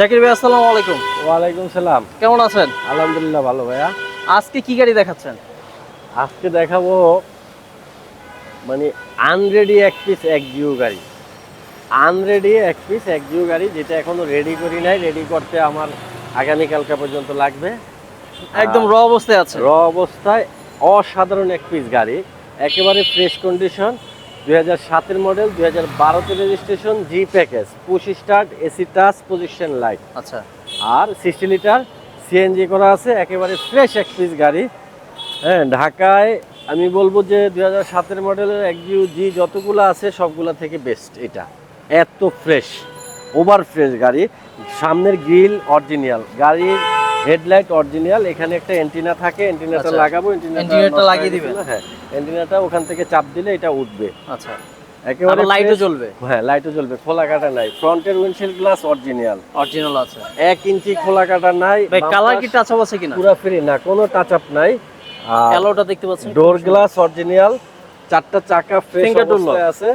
জাকির ভাই আসসালামু আলাইকুম। ওয়ালাইকুম সালাম। কেমন আছেন? আলহামদুলিল্লাহ ভালো ভাইয়া। আজকে কি গাড়ি দেখাচ্ছেন? আজকে দেখাবো মানে আনরেডি এক পিস এক জিও গাড়ি। আনরেডি এক পিস এক জিও গাড়ি যেটা এখনও রেডি করি নাই রেডি করতে আমার আগামীকালকা পর্যন্ত লাগবে। একদম র অবস্থায় আছে। র অবস্থায় অসাধারণ এক পিস গাড়ি একেবারে ফ্রেশ কন্ডিশন দুই হাজার সাতের মডেল দুই হাজার বারোতে registration G package push start AC touch position light আচ্ছা। আর সিক্সটি লিটার সিএনজি করা আছে একেবারে ফ্রেশ এক পিস গাড়ি। হ্যাঁ ঢাকায় আমি বলব যে দুই হাজার সাতের মডেলের একজিউ জি যতগুলো আছে সবগুলা থেকে বেস্ট এটা। এত ফ্রেশ ওভার ফ্রেশ গাড়ি। সামনের গ্রিল অরিজিনাল গাড়ির হেডলাইট অরিজিনাল এখানে একটা এন্টিনা থাকে এন্টিনাটা আচ্ছা। লাগাবো এন্টিনাটা লাগিয়ে দিবেন। হ্যাঁ। এন্টিনাটা ওখান থেকে চাপ দিলে এটা উঠবে। আচ্ছা। একেবারে লাইটও জ্বলবে? হ্যাঁ লাইটও জ্বলবে খোলা কাটা নাই। ফ্রন্টের উইন্ডশিল্ড গ্লাস অরিজিনাল অরিজিনাল আছে। এক ইঞ্চি খোলা কাটা নাই ভাই কালার কি টাচ আপ আছে কিনা? পুরা ফ্রি না কোনো টাচ আপ নাই। অ্যালোটা দেখতে পাচ্ছেন ডোর গ্লাস অরিজিনাল চারটা চাকা ফ্রেশ অবস্থায় আছে।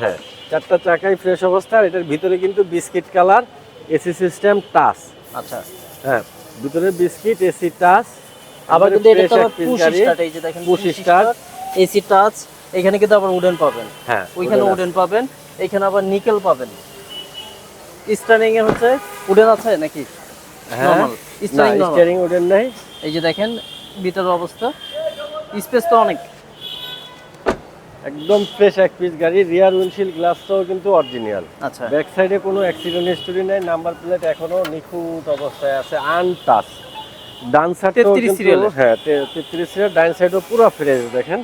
হ্যাঁ চারটা চাকাই ফ্রেশ অবস্থা আর এটার ভিতরে কিন্তু biscuit colour AC system touch আচ্ছা। হ্যাঁ ভিতরে বিস্কিট এসি টাচ আবার কিন্তু এটা তো পুশ স্টার্ট এই যে দেখেন পুশ স্টার্ট এসি টাচ এখানে কিন্তু আবার উডেন পাবেন। হ্যাঁ ওইখানে উডেন পাবেন এখানে আবার নিকেল পাবেন। স্টারিং এ হচ্ছে উডেন আছে নাকি? হ্যাঁ। Steering normal। নাই। এই যে দেখেন ভিতরের অবস্থা। স্পেস তো অনেক। একদম ফ্রেশ এক পিস গাড়ি রিয়ার উইন্ডশিল্ড গ্লাসটাও কিন্তু অরিজিনাল আচ্ছা। ব্যাক সাইডে কোনো অ্যাক্সিডেন্ট হিস্টোরি নাই নাম্বার প্লেট এখনও নিখুঁত অবস্থায় আছে আনটাচ ডান সাইডে 33 serial এর। হ্যাঁ তেত্রিশ সিরিয়াল ডান সাইডও পুরো ফ্রেশ দেখেন।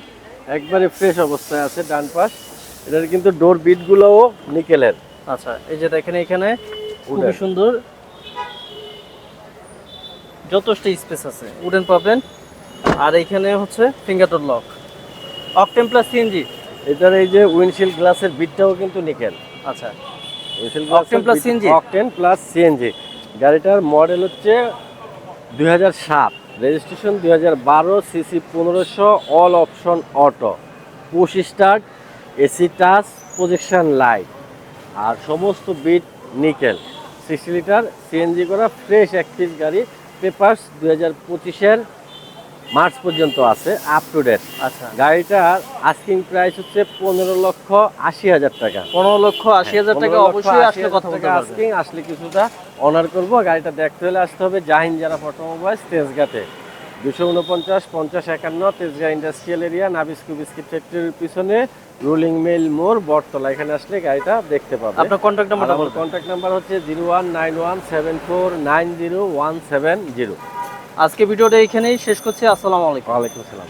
একবারে ফ্রেশ অবস্থায় আছে ডান পাশ। এটার কিন্তু ডোর বিটগুলোও নিকেলের আচ্ছা এই যে দেখেন এখানে খুবই সুন্দর। যথেষ্ট স্পেস আছে উডেন পাবেন। আর এখানে হচ্ছে finger lock octane plus CNG এটার এই যে উইন্ডশিল্ড গ্লাসের বিটটাও কিন্তু নিকেল আচ্ছা। Windshield Octane plus CNG? Octane plus CNG গাড়িটার মডেল হচ্ছে দুই হাজার সাত। রেজিস্ট্রেশন দুই হাজার বারো সিসি পনেরোশো all option auto push start AC touch projection light আর সমস্ত bit nickel. Sixty litre CNG করা ফ্রেশ এক পিস গাড়ি পেপার্স দুই হাজার পঁচিশের মার্চ পর্যন্ত আছে আপ টু ডেট আচ্ছা। গাড়িটার আস্কিং প্রাইস হচ্ছে পনেরো লক্ষ আশি হাজার টাকা। পনেরো লক্ষ আশি হাজার টাকা পনেরো লক্ষ অবশ্যই আসলে কথা বলতে টাকা আসলে কিছুটা অনার করব গাড়িটা দেখতে হলে আসতে হবে জাহিন যারা অটোমোবাইলস তেজগাতে। দুশো উনপঞ্চাশ পঞ্চাশ একান্ন Tejgaon industrial area Nabisco biscuit ফ্যাক্টরির পিছনে রুলিং মিল মোড় বটতলা। এখানে আসলে গাড়িটা দেখতে পাবে। আপনার কন্ট্যাক্ট নাম্বারটা আমার কন্ট্যাক্ট নাম্বার হচ্ছে zero one nine one seven four nine zero one seven zero. আজকে ভিডিওটা এখানেই শেষ করছি। আসসালামু আলাইকুম। ওয়ালাইকুম আসসালাম।